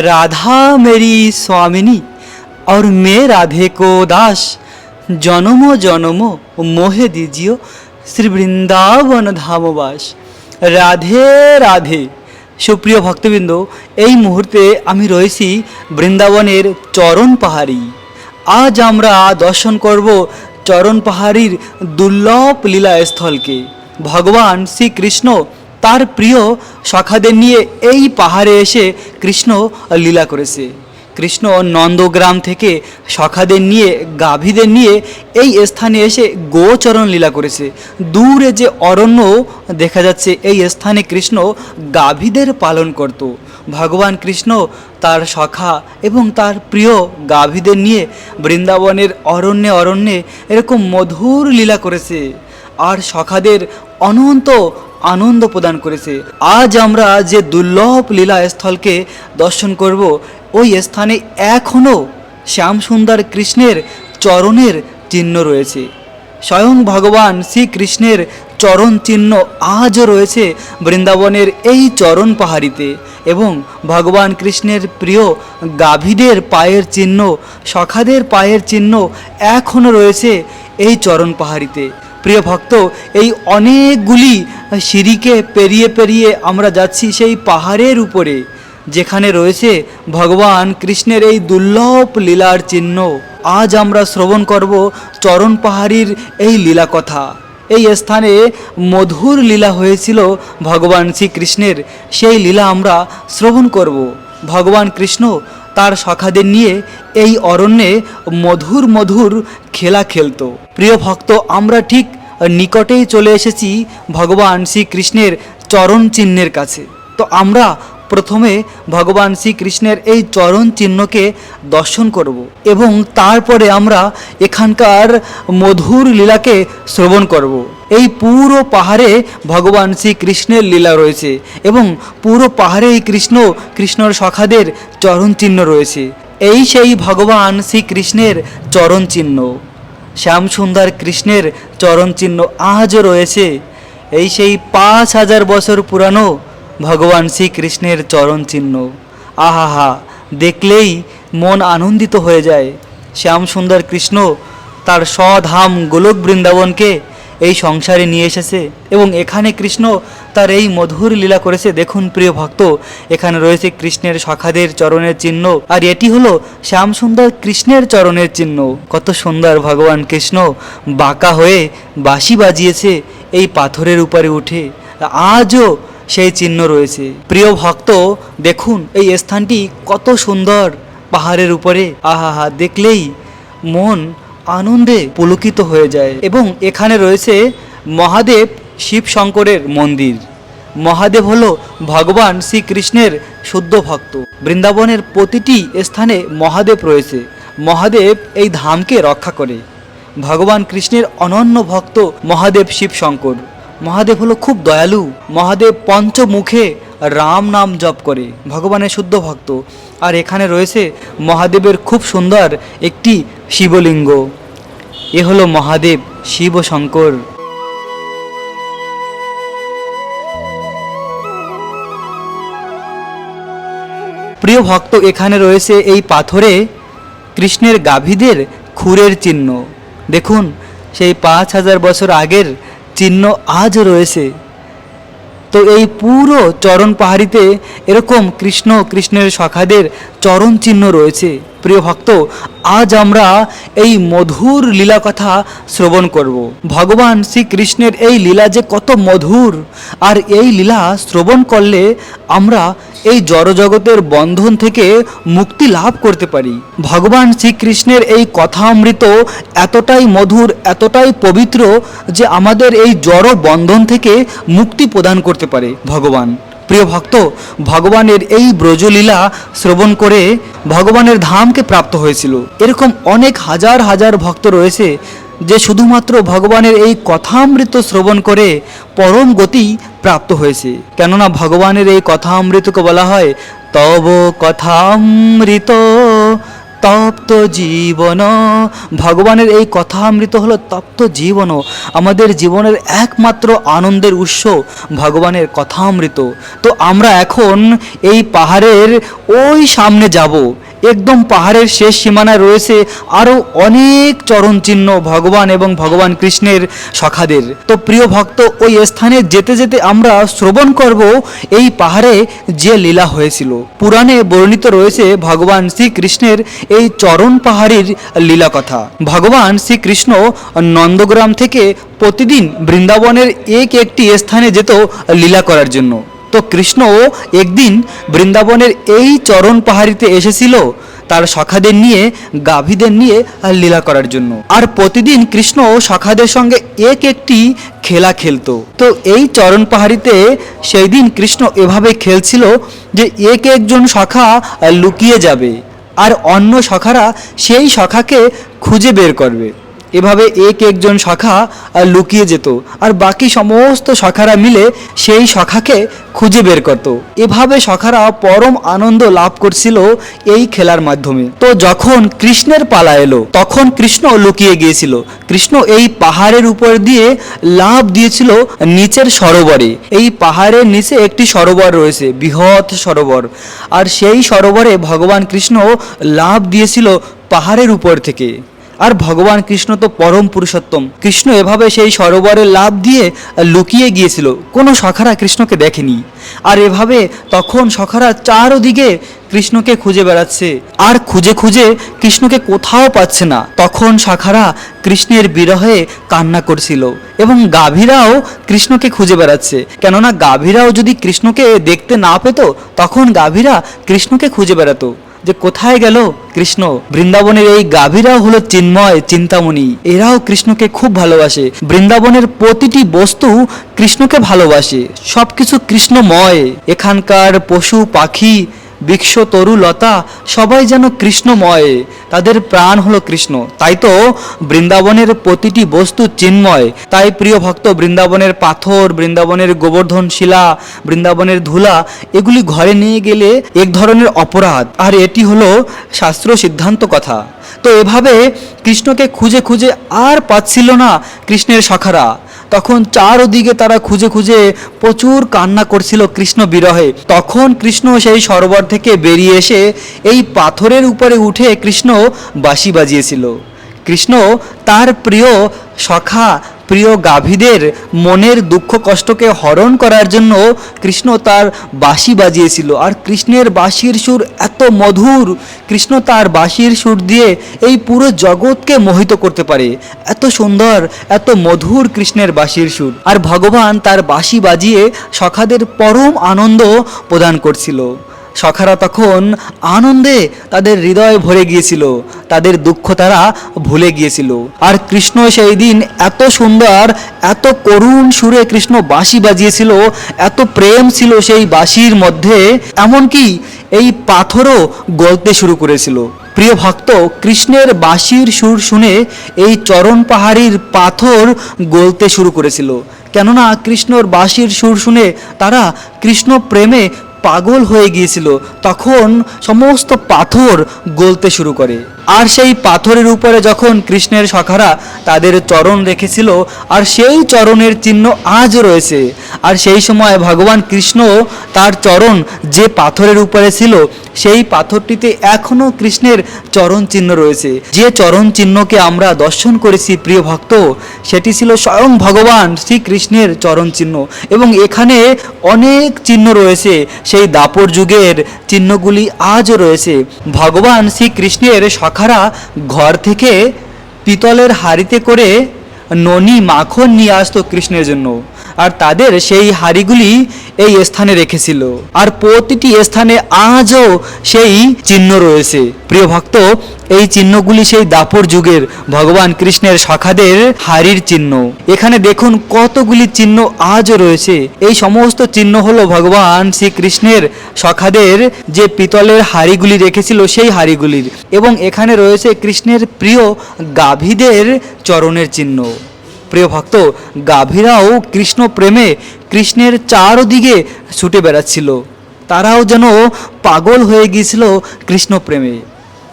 राधा मेरी स्वामिनी और मैं राधे को दास জনম জনম মোহে দিজিও শ্রী বৃন্দাবন ধামবাস রাধে রাধে সুপ্রিয় ভক্তবৃন্দ এই মুহূর্তে আমি রয়েছি বৃন্দাবনের চরণ পাহাড়ি আজ আমরা দর্শন করব চরণ পাহাড়ির দুর্লভ লীলাস্থলকে ভগবান শ্রীকৃষ্ণ তার প্রিয় সখাদের নিয়ে এই পাহাড়ে এসে কৃষ্ণ লীলা করেছে। কৃষ্ণ নন্দগ্রাম থেকে সখাদের নিয়ে, গাভীদের নিয়ে এই স্থানে এসে গোচরণ লীলা করেছে। দূরে যে অরণ্য দেখা যাচ্ছে, এই স্থানে কৃষ্ণ গাভীদের পালন করত। ভগবান কৃষ্ণ তার সখা এবং তার প্রিয় গাভীদের নিয়ে বৃন্দাবনের অরণ্যে অরণ্যে এরকম মধুর লীলা করেছে। আর সখাদের অনন্ত আনন্দ প্রদান করেছে। আজ আমরা যে দুর্লভ লীলা স্থলকে দর্শন করব, ওই স্থানে এখনও শ্যামসুন্দর কৃষ্ণের চরণের চিহ্ন রয়েছে। স্বয়ং ভগবান শ্রীকৃষ্ণের চরণ চিহ্ন আজও রয়েছে বৃন্দাবনের এই চরণ পাহাড়িতে এবং ভগবান কৃষ্ণের প্রিয় গাভীদের পায়ের চিহ্ন সখাদের পায়ের চিহ্ন এখনও রয়েছে এই চরণ পাহাড়িতে। প্রিয় ভক্ত, এই অনেকগুলি সিঁড়িকে পেরিয়ে পেরিয়ে আমরা যাচ্ছি সেই পাহাড়ের উপরে, যেখানে রয়েছে ভগবান কৃষ্ণের এই দুর্লভ লীলার চিহ্ন। আজ আমরা শ্রবণ করব চরণ পাহাড়ির এই লীলা কথা এই স্থানে মধুর লীলা হয়েছিল ভগবান শ্রীকৃষ্ণের। সেই লীলা আমরা শ্রবণ করব। ভগবান কৃষ্ণ তার সখাদের নিয়ে এই অরণ্যে মধুর মধুর খেলা খেলত। প্রিয় ভক্ত, আমরা ঠিক নিকটেই চলে এসেছি ভগবান শ্রীকৃষ্ণের চরণ চিহ্নের কাছে। তো আমরা প্রথমে ভগবান শ্রীকৃষ্ণের এই চরণ চিহ্নকে দর্শন করব এবং তারপরে আমরা এখানকার মধুর লীলাকে শ্রবণ করব। এই পুরো পাহাড়ে ভগবান শ্রীকৃষ্ণের লীলা রয়েছে এবং পুরো পাহাড়ে এই কৃষ্ণ কৃষ্ণর সখাদের চরণ চিহ্ন রয়েছে। এই সেই ভগবান শ্রীকৃষ্ণের চরণ চিহ্ন। শ্যামসুন্দর কৃষ্ণের চরণ চিহ্ন আজও রয়েছে। এই সেই পাঁচ হাজার বছর পুরানো ভগবান শ্রীকৃষ্ণের চরণ চিহ্ন। আহাহা, দেখলেই মন আনন্দিত হয়ে যায়। শ্যামসুন্দর কৃষ্ণ তার স্বধাম গোলক বৃন্দাবনকে এই সংসারে নিয়ে এসেছে এবং এখানে কৃষ্ণ তার এই মধুর লীলা করেছে। দেখুন প্রিয় ভক্ত, এখানে রয়েছে কৃষ্ণের সখাদের চরণের চিহ্ন আর এটি হলো শ্যামসুন্দর কৃষ্ণের চরণের চিহ্ন। কত সুন্দর ভগবান কৃষ্ণ বাঁকা হয়ে বাঁশি বাজিয়েছে এই পাথরের উপরে উঠে। আজও সেই চিহ্ন রয়েছে। প্রিয় ভক্ত, দেখুন এই স্থানটি কত সুন্দর। পাহাড়ের উপরে, আহাহা, দেখলেই মন আনন্দে পুলকিত হয়ে যায়। এবং এখানে রয়েছে মহাদেব শিব শঙ্করের মন্দির। মহাদেব হল ভগবান শ্রীকৃষ্ণের শুদ্ধ ভক্ত। বৃন্দাবনের প্রতিটি স্থানে মহাদেব রয়েছে। মহাদেব এই ধামকে রক্ষা করে। ভগবান কৃষ্ণের অনন্য ভক্ত মহাদেব শিব শঙ্কর মহাদেব হলো খুব দয়ালু। মহাদেব পঞ্চমুখে রাম নাম জপ করে, ভগবানের শুদ্ধ ভক্ত। আর এখানে রয়েছে মহাদেবের খুব সুন্দর একটি শিবলিঙ্গ। এ হলো মহাদেব শিব শঙ্কর প্রিয় ভক্ত, এখানে রয়েছে এই পাথরে কৃষ্ণের গাভীদের খুরের চিহ্ন। দেখুন, সেই পাঁচ হাজার বছর আগের চিহ্ন আজ রয়েছে। তো এই পুরো চরণ পাহাড়িতে এরকম কৃষ্ণ কৃষ্ণের সখাদের চরণ চিহ্ন রয়েছে। প্রিয় ভক্ত, আজ আমরা এই মধুর লীলা কথা শ্রবণ করব। ভগবান শ্রীকৃষ্ণের এই লীলা যে কত মধুর, আর এই লীলা শ্রবণ করলে আমরা এই জড়জগতের বন্ধন থেকে মুক্তি লাভ করতে পারি। ভগবান শ্রীকৃষ্ণের এই কথা অমৃত এতটাই মধুর, এতটাই পবিত্র যে আমাদের এই জড় বন্ধন থেকে মুক্তি প্রদান করতে পারে। ভগবান প্রিয় ভক্ত, ভগবানের এই ব্রজলীলা শ্রবণ করে ভগবানের ধামকে প্রাপ্ত হয়েছিল। এরকম অনেক হাজার হাজার ভক্ত রয়েছে যে শুধুমাত্র ভগবানের এই কথামৃত শ্রবণ করে পরম গতি প্রাপ্ত হয়েছে। কেননা ভগবানের এই কথামৃতকে বলা হয় তব কথামৃত। তপ্ত জীবন। ভগবানের এই কথা আমৃত হলো তপ্ত জীবন। আমাদের জীবনের একমাত্র আনন্দের উৎস ভগবানের কথামৃত। তো আমরা এখন এই পাহাড়ের ওই সামনে যাব। একদম পাহাড়ের শেষ সীমানায় রয়েছে আরও অনেক চরণ চিহ্ন ভগবান এবং ভগবান কৃষ্ণের সখাদের তো প্রিয় ভক্ত, ওই স্থানে যেতে যেতে আমরা শ্রবণ করব এই পাহাড়ে যে লীলা হয়েছিল। পুরাণে বর্ণিত রয়েছে ভগবান শ্রীকৃষ্ণের এই চরণ পাহাড়ির লীলা কথা। ভগবান শ্রীকৃষ্ণ নন্দগ্রাম থেকে প্রতিদিন বৃন্দাবনের এক একটি স্থানে যেত লীলা করার জন্য। তো কৃষ্ণ একদিন বৃন্দাবনের এই চরণ পাহাড়িতে এসেছিল তার সখাদের নিয়ে, গাভীদের নিয়ে লীলা করার জন্য। আর প্রতিদিন কৃষ্ণ সখাদের সঙ্গে এক একটি খেলা খেলতো। তো এই চরণ পাহাড়িতে সেই দিন কৃষ্ণ এভাবে খেলছিল যে এক একজন সখা লুকিয়ে যাবে আর অন্য সখারা সেই সখাকে খুঁজে বের করবে। এভাবে এক একজন শাখা লুকিয়ে যেত। আর বাকি সমস্ত শাখারা মিলে সেই শাখাকে খুঁজে বের করত। এভাবে শাখারা পরম আনন্দ লাভ করছিল এই খেলার মাধ্যমে। তো যখন কৃষ্ণের পালা এলো, তখন কৃষ্ণ লুকিয়ে গিয়েছিল। কৃষ্ণ এই পাহাড়ের উপর দিয়ে লাভ দিয়েছিল নিচের সরোবরে। এই পাহাড়ের নিচে একটি সরোবর রয়েছে, বৃহৎ সরোবর। আর সেই সরোবরে ভগবান কৃষ্ণ লাভ দিয়েছিল পাহাড়ের উপর থেকে। আর ভগবান কৃষ্ণ তো পরম পুরুষোত্তম। কৃষ্ণ এভাবে সেই সরোবরের লাভ দিয়ে লুকিয়ে গিয়েছিল। কোনো সখারা কৃষ্ণকে দেখেনি। আর এভাবে তখন সখারা চারদিকে কৃষ্ণকে খুঁজে বেড়াচ্ছে। আর খুঁজে খুঁজে কৃষ্ণকে কোথাও পাচ্ছে না। তখন শাখারা কৃষ্ণের বিরহে কান্না করছিল এবং গাভীরাও কৃষ্ণকে খুঁজে বেড়াচ্ছে। কেননা গাভীরাও যদি কৃষ্ণকে দেখতে না পেত, তখন গাভীরা কৃষ্ণকে খুঁজে বেড়াতো। যে কোথায় গেল কৃষ্ণ? বৃন্দাবনের এই গাভীরাও হলো চিন্ময় চিন্তামণি। এরাও কৃষ্ণকে খুব ভালোবাসে। বৃন্দাবনের প্রতিটি বস্তু কৃষ্ণকে ভালোবাসে। সবকিছু কৃষ্ণময়। এখানকার পশু পাখি বৃক্ষ তরু, লতা, সবাই যেন কৃষ্ণময়। তাদের প্রাণ হলো কৃষ্ণ। তাই তো বৃন্দাবনের প্রতিটি বস্তু চিন্ময়। তাই প্রিয় ভক্ত, বৃন্দাবনের পাথর, বৃন্দাবনের গোবর্ধন শিলা, বৃন্দাবনের ধুলা, এগুলি ঘরে নিয়ে গেলে এক ধরনের অপরাধ। আর এটি হলো শাস্ত্র সিদ্ধান্ত কথা। তো এভাবে কৃষ্ণকে খুঁজে খুঁজে আর পাচ্ছিল না কৃষ্ণের সখারা। তখন চারদিকে তারা খুঁজে খুঁজে প্রচুর কান্না করছিল কৃষ্ণ বিরহে। তখন কৃষ্ণ সেই সরোবর থেকে বেরিয়ে এসে এই পাথরের উপরে উঠে কৃষ্ণ বাঁশি বাজিয়েছিল। কৃষ্ণ তার প্রিয় সখা, প্রিয় গাভীদের মনের দুঃখ কষ্টকে হরণ করার জন্য কৃষ্ণ তার বাঁশি বাজিয়েছিল। আর কৃষ্ণের বাঁশির সুর এত মধুর, কৃষ্ণ তার বাঁশির সুর দিয়ে এই পুরো জগৎকে মোহিত করতে পারে। এত সুন্দর, এত মধুর কৃষ্ণের বাঁশির সুর। আর ভগবান তার বাঁশি বাজিয়ে সখাদের পরম আনন্দ প্রদান করছিল। সখারা তখন আনন্দে তাদের হৃদয় ভরে গিয়েছিল, তাদের দুঃখ তারা ভুলে গিয়েছিল। আর কৃষ্ণ সেই দিন এত সুন্দর, এত করুণ সুরে কৃষ্ণ বাঁশি বাজিয়েছিল, এত প্রেম ছিল সেই বাঁশির মধ্যে, এমনকি এই পাথরও গলতে শুরু করেছিল। প্রিয় ভক্ত, কৃষ্ণের বাঁশির সুর শুনে এই চরণ পাহাড়ির পাথর গলতে শুরু করেছিল। কেননা কৃষ্ণর বাঁশির সুর শুনে তারা কৃষ্ণ প্রেমে পাগল হয়ে গিয়েছিল তখন সমস্ত পাথর গলতে শুরু করে। আর সেই পাথরের উপরে যখন কৃষ্ণের সখারা তাদের চরণ রেখেছিল, আর সেই চরণের চিহ্ন আজ রয়েছে। আর সেই সময় ভগবান কৃষ্ণ তার চরণ যে পাথরের উপরে ছিল, সেই পাথরটিতে এখনও কৃষ্ণের চরণ চিহ্ন রয়েছে। যে চরণ চিহ্নকে আমরা দর্শন করেছি, প্রিয় ভক্ত, সেটি ছিল স্বয়ং ভগবান শ্রীকৃষ্ণের চরণ চিহ্ন। এবং এখানে অনেক চিহ্ন রয়েছে, সেই দাপর যুগের চিহ্নগুলি আজও রয়েছে। ভগবান শ্রীকৃষ্ণের সখারা ঘর থেকে পিতলের হাড়িতে করে ননি মাখন নিয়ে আসতো কৃষ্ণের জন্য। আর তাদের সেই হাড়িগুলি এই স্থানে রেখেছিল। আর প্রতিটি স্থানে আজও সেই চিহ্ন রয়েছে। প্রিয় ভক্ত এই চিহ্নগুলি সেই দাপর যুগের ভগবান কৃষ্ণের সখাদের হাড়ির চিহ্ন। এখানে দেখুন কতগুলি চিহ্ন আজও রয়েছে। এই সমস্ত চিহ্ন হলো ভগবান শ্রীকৃষ্ণের সখাদের যে পিতলের হাড়িগুলি রেখেছিল সেই হাড়িগুলির এবং এখানে রয়েছে কৃষ্ণের প্রিয় গাভীদের চরণের চিহ্ন। প্রিয় ভক্ত, গাভীরাও কৃষ্ণ প্রেমে কৃষ্ণের চারদিকে ছুটে বেড়াচ্ছিল। তারাও যেন পাগল হয়ে গিয়েছিল কৃষ্ণ প্রেমে।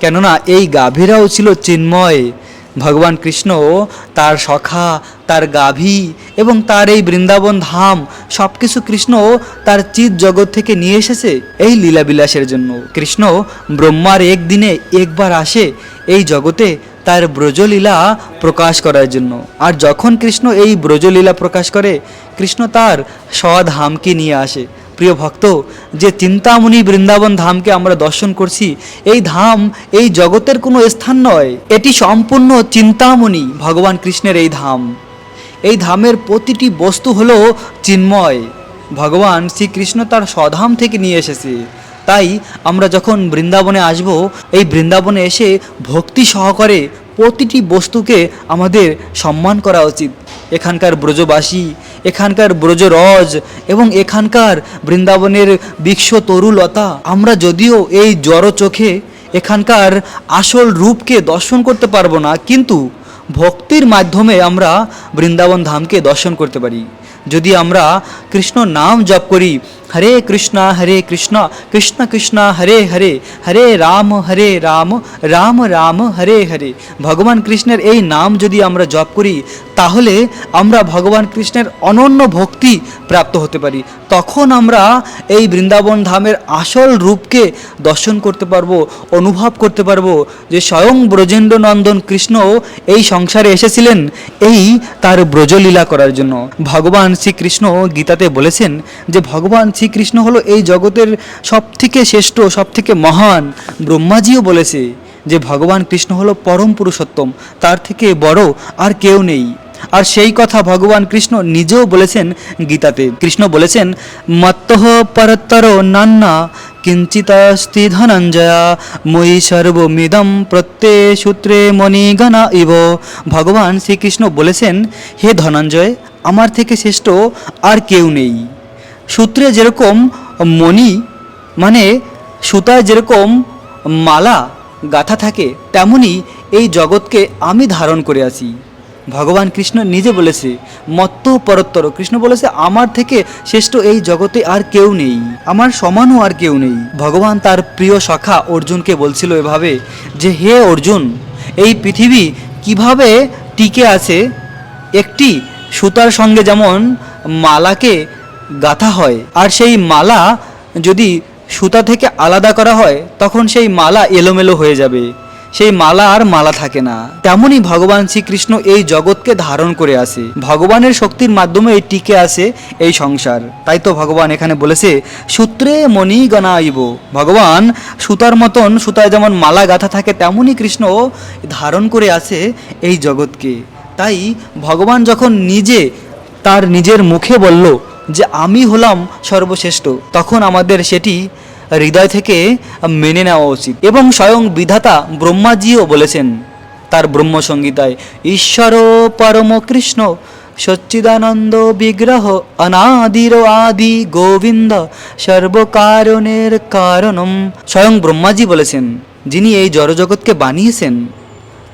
কেননা এই গাভীরাও ছিল চিন্ময়। ভগবান কৃষ্ণ তার সখা, তার গাভী এবং তার এই বৃন্দাবন ধাম সব কিছু কৃষ্ণ তার চিত জগৎ থেকে নিয়ে এসেছে এই লীলাবিলাসের জন্য। কৃষ্ণ ব্রহ্মার একদিনে একবার আসে এই জগতে তার ব্রজলীলা প্রকাশ করার জন্য। আর যখন কৃষ্ণ এই ব্রজলীলা প্রকাশ করে, কৃষ্ণ তার স্বধামকে নিয়ে আসে। প্রিয় ভক্ত, যে চিন্তামণি বৃন্দাবন ধামকে আমরা দর্শন করছি, এই ধাম, এই জগতের কোনো স্থান নয়। এটি সম্পূর্ণ চিন্তামণি ভগবান কৃষ্ণের এই ধাম। এই ধামের প্রতিটি বস্তু হলো চিন্ময়। ভগবান শ্রীকৃষ্ণ তার স্বধাম থেকে নিয়ে এসেছে। তাই আমরা যখন বৃন্দাবনে আসব, এই বৃন্দাবনে এসে ভক্তি সহকারে প্রতিটি বস্তুকে আমাদের সম্মান করা উচিত। এখানকার ব্রজবাসী, এখানকার ব্রজরজ এবং এখানকার বৃন্দাবনের বৃক্ষ তরুলতা, আমরা যদিও এই জড় চোখে এখানকার আসল রূপকে দর্শন করতে পারব না, কিন্তু ভক্তির মাধ্যমে আমরা বৃন্দাবন ধামকে দর্শন করতে পারি। যদি আমরা কৃষ্ণ নাম জপ করি হরে কৃষ্ণ হরে কৃষ্ণ কৃষ্ণ কৃষ্ণ, হরে হরে হরে রাম হরে রাম রাম রাম, হরে হরে। ভগবান কৃষ্ণের এই নাম যদি আমরা জপ করি, তাহলে আমরা ভগবান কৃষ্ণের অনন্য ভক্তি প্রাপ্ত হতে পারি। তখন আমরা এই বৃন্দাবন ধামের আসল রূপকে দর্শন করতে পারব, অনুভব করতে পারব যে স্বয়ং ব্রজেন্দ্র নন্দন কৃষ্ণ এই সংসারে এসেছিলেন, এই তার ব্রজলীলা করার জন্য। ভগবান শ্রীকৃষ্ণ গীতাতে বলেছেন যে, ভগবান শ্রীকৃষ্ণ হলো এই জগতের সবথেকে শ্রেষ্ঠ, সবথেকে মহান। ব্রহ্মাজিও বলেছে যে ভগবান কৃষ্ণ হলো পরম পুরুষোত্তম, তার থেকে বড় আর কেউ নেই। আর সেই কথা ভগবান কৃষ্ণ নিজেও বলেছেন গীতাতে। কৃষ্ণ বলেছেন মত্তঃ পরত্তর নান্না কিঞ্চিতাস্তি ধনঞ্জয়া মই সর্বমিদম প্রত্যে সূত্রে মণিগণা ইব। ভগবান শ্রীকৃষ্ণ বলেছেন, হে ধনঞ্জয়, আমার থেকে শ্রেষ্ঠ আর কেউ নেই। সূত্রে যেরকম মণি মানে সুতায় যেরকম মালা, গাথা থাকে, তেমনি এই জগৎকে আমি ধারণ করে আছি। ভগবান কৃষ্ণ নিজে বলেছে, মত্ত পরত্তর। কৃষ্ণ বলেছে, আমার থেকে শ্রেষ্ঠ এই জগতে আর কেউ নেই। আমার সমানও আর কেউ নেই। ভগবান তার প্রিয় সখা অর্জুনকে বলছিল এভাবে যে, হে অর্জুন, এই পৃথিবী কীভাবে টিকে আছে? একটি সুতার সঙ্গে যেমন মালাকে গাঁথা হয়। আর সেই মালা যদি সুতা থেকে আলাদা করা হয়, তখন সেই মালা এলোমেলো হয়ে যাবে। সেই মালা আর মালা থাকে না। তেমনই ভগবান শ্রীকৃষ্ণ এই জগৎকে ধারণ করে আসে ভগবানের শক্তির মাধ্যমে এই টিকে আসে এই সংসার। তাই তো ভগবান এখানে বলেছে, সূত্রে মণি গণাইব। ভগবান সুতার মতন সুতায় যেমন মালা গাঁথা থাকে, তেমনই কৃষ্ণ ধারণ করে আসে এই জগৎকে। তাই ভগবান যখন নিজে তার নিজের মুখে বলল যে আমি হলাম সর্বশ্রেষ্ঠ, তখন আমাদের সেটি হৃদয় থেকে মেনে নেওয়া উচিত। এবং স্বয়ং বিধাতা ব্রহ্মাজিও বলেছেন তার ব্রহ্মসংগীতায় ঈশ্বর পরম কৃষ্ণ, সচ্চিদানন্দ বিগ্রহ, অনাদির আদি গোবিন্দ, সর্বকারণের কারণম। স্বয়ং ব্রহ্মাজি বলেছেন, যিনি এই জড়জগৎকে বানিয়েছেন,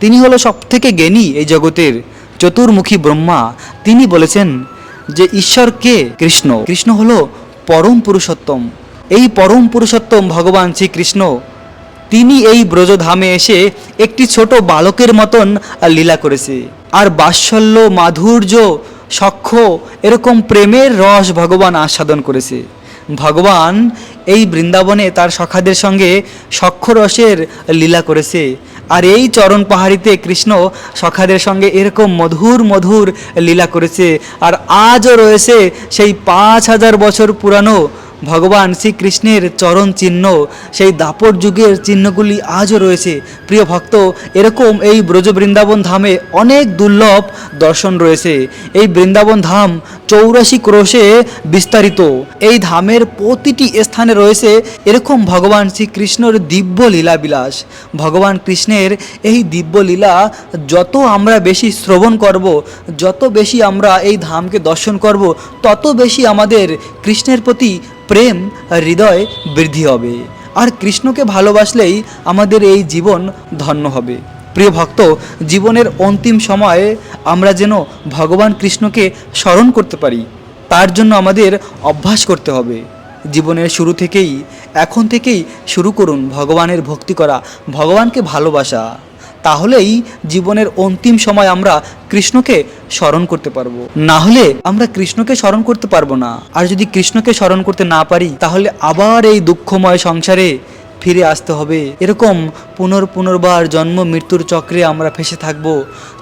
তিনি হলো সব থেকে জ্ঞানী এই জগতের চতুর্মুখী ব্রহ্মা। তিনি বলেছেন যে ঈশ্বর কে? কৃষ্ণ। কৃষ্ণ হলো পরম পুরুষোত্তম। এই পরম পুরুষোত্তম ভগবান শ্রীকৃষ্ণ, তিনি এই ব্রজধামে এসে একটি ছোট বালকের মতন লীলা করেছে। আর বাৎসল্য, মাধুর্য সক্ষ এরকম প্রেমের রস ভগবান আস্বাদন করেছে। ভগবান এই বৃন্দাবনে তার সখাদের সঙ্গে সখ্য রসের লীলা করেছে। আর এই চরণ পাহাড়িতে কৃষ্ণ সখাদের সঙ্গে এরকম মধুর মধুর লীলা করেছে। আর আজও রয়েছে সেই পাঁচ হাজার বছর পুরানো ভগবান শ্রীকৃষ্ণের চরণ চিহ্ন। সেই দাপর যুগের চিহ্নগুলি আজও রয়েছে। প্রিয় ভক্ত, এরকম এই ব্রজ বৃন্দাবন ধামে অনেক দুর্লভ দর্শন রয়েছে। এই বৃন্দাবন ধাম চৌরাশি ক্রোশে বিস্তারিত। এই ধামের প্রতিটি স্থানে রয়েছে এরকম ভগবান শ্রীকৃষ্ণর দিব্য লীলা বিলাস ভগবান কৃষ্ণের এই দিব্য লীলা যত আমরা বেশি শ্রবণ করব, যত বেশি আমরা এই ধামকে দর্শন করব, তত বেশি আমাদের কৃষ্ণের প্রতি প্রেম, হৃদয় বৃদ্ধি হবে। আর কৃষ্ণকে ভালোবাসলেই আমাদের এই জীবন ধন্য হবে। প্রিয় ভক্ত, জীবনের অন্তিম সময়ে আমরা যেন ভগবান কৃষ্ণকে স্মরণ করতে পারি, তার জন্য আমাদের অভ্যাস করতে হবে। জীবনের শুরু থেকেই, এখন থেকেই শুরু করুন ভগবানের ভক্তি করা, ভগবানকে ভালোবাসা। তাহলেই জীবনের অন্তিম সময় আমরা কৃষ্ণকে স্মরণ করতে পারব। না হলে আমরা কৃষ্ণকে স্মরণ করতে পারব না। আর যদি কৃষ্ণকে স্মরণ করতে না পারি, তাহলে আবার এই দুঃখময় সংসারে ফিরে আসতে হবে। এরকম পুনর পুনর্বার জন্ম মৃত্যুর চক্রে আমরা ফেসে থাকব।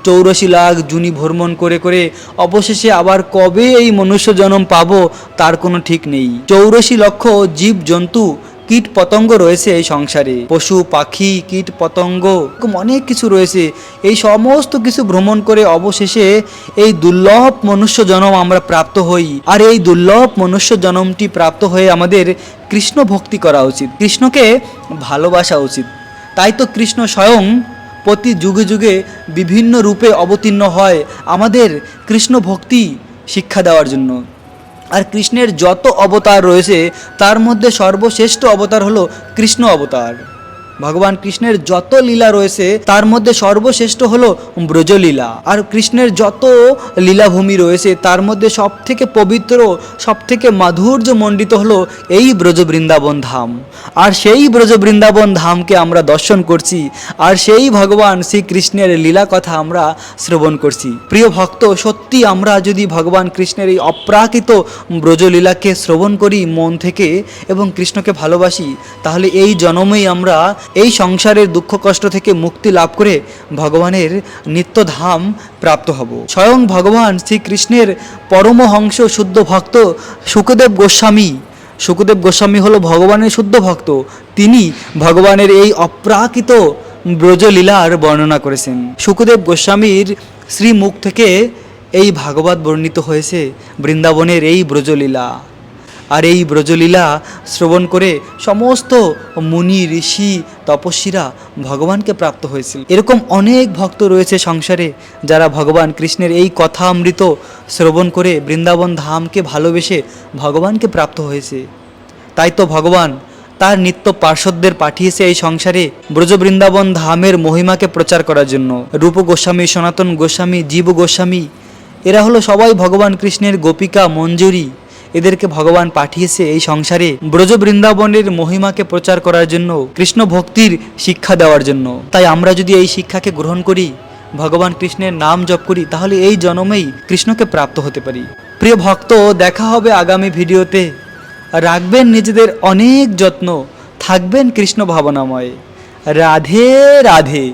চৌরাশি লাখ জুনি ভ্রমণ করে করে অবশেষে আবার কবে এই মনুষ্য জন্ম পাবো তার কোনো ঠিক নেই। চৌরাশি লক্ষ জীব জন্তু কীট পতঙ্গ রয়েছে এই সংসারে। পশু, পাখি, কীট পতঙ্গ অনেক কিছু রয়েছে। এই সমস্ত কিছু ভ্রমণ করে অবশেষে এই দুর্লভ মনুষ্য জন্ম আমরা প্রাপ্ত হই। আর এই দুর্লভ মনুষ্য জন্মটি প্রাপ্ত হয়ে আমাদের কৃষ্ণ ভক্তি করা উচিত। কৃষ্ণকে ভালোবাসা উচিত। তাই তো কৃষ্ণ স্বয়ং প্রতি যুগে যুগে বিভিন্ন রূপে অবতীর্ণ হয় আমাদের কৃষ্ণ ভক্তি শিক্ষা দেওয়ার জন্য। আর কৃষ্ণের যত অবতার রয়েছে তার মধ্যে সর্বশ্রেষ্ঠ অবতার হলো কৃষ্ণ অবতার। ভগবান কৃষ্ণের যত লীলা রয়েছে, তার মধ্যে সর্বশ্রেষ্ঠ হলো ব্রজলীলা। আর কৃষ্ণের যত লীলাভূমি রয়েছে, তার মধ্যে সব থেকে পবিত্র সব থেকে মাধুর্য মণ্ডিত হলো এই ব্রজ বৃন্দাবন ধাম। আর সেই ব্রজ বৃন্দাবন ধামকে আমরা দর্শন করছি, আর সেই ভগবান শ্রীকৃষ্ণের লীলা কথা আমরা শ্রবণ করছি। প্রিয় ভক্ত, সত্যি আমরা যদি ভগবান কৃষ্ণের এই অপ্রাকৃত ব্রজলীলাকে শ্রবণ করি মন থেকে এবং কৃষ্ণকে ভালোবাসি, তাহলে এই জন্মেই আমরা এই সংসারের দুঃখ কষ্ট থেকে মুক্তি লাভ করে ভগবানের নিত্যধাম প্রাপ্ত হব। স্বয়ং ভগবান শ্রীকৃষ্ণের পরমহংস শুদ্ধ ভক্ত সুখদেব গোস্বামী। সুখদেব গোস্বামী হলো ভগবানের শুদ্ধ ভক্ত। তিনি ভগবানের এই অপ্রাকৃত ব্রজলীলার বর্ণনা করেছেন। সুখদেব গোস্বামীর শ্রীমুখ থেকে এই ভাগবত বর্ণিত হয়েছে বৃন্দাবনের এই ব্রজলীলা। আর এই ব্রজলীলা শ্রবণ করে সমস্ত মুনি, ঋষি, তপস্বীরা ভগবানকে প্রাপ্ত হয়েছিল। এরকম অনেক ভক্ত রয়েছে সংসারে যারা ভগবান কৃষ্ণের এই কথা অমৃত শ্রবণ করে বৃন্দাবন ধামকে ভালোবেসে ভগবানকে প্রাপ্ত হয়েছে। তাই তো ভগবান তার নিত্য পার্শ্বদের পাঠিয়েছে এই সংসারে ব্রজবৃন্দাবন ধামের মহিমাকে প্রচার করার জন্য। রূপ গোস্বামী, সনাতন গোস্বামী, জীব গোস্বামী, এরা হলো সবাই ভগবান কৃষ্ণের গোপিকা মঞ্জুরি। এদেরকে ভগবান পাঠিয়েছে এই সংসারে ব্রজ বৃন্দাবনের মহিমাকে প্রচার করার জন্য কৃষ্ণ ভক্তির শিক্ষা দেওয়ার জন্য। তাই আমরা যদি এই শিক্ষাকে গ্রহণ করি, ভগবান কৃষ্ণের নাম জপ করি, তাহলে এই জন্মেই কৃষ্ণকে প্রাপ্ত হতে পারি। প্রিয় ভক্ত, দেখা হবে আগামী ভিডিওতে। রাখবেন নিজেদের অনেক যত্ন, থাকবেন কৃষ্ণ ভাবনাময়। রাধে রাধে।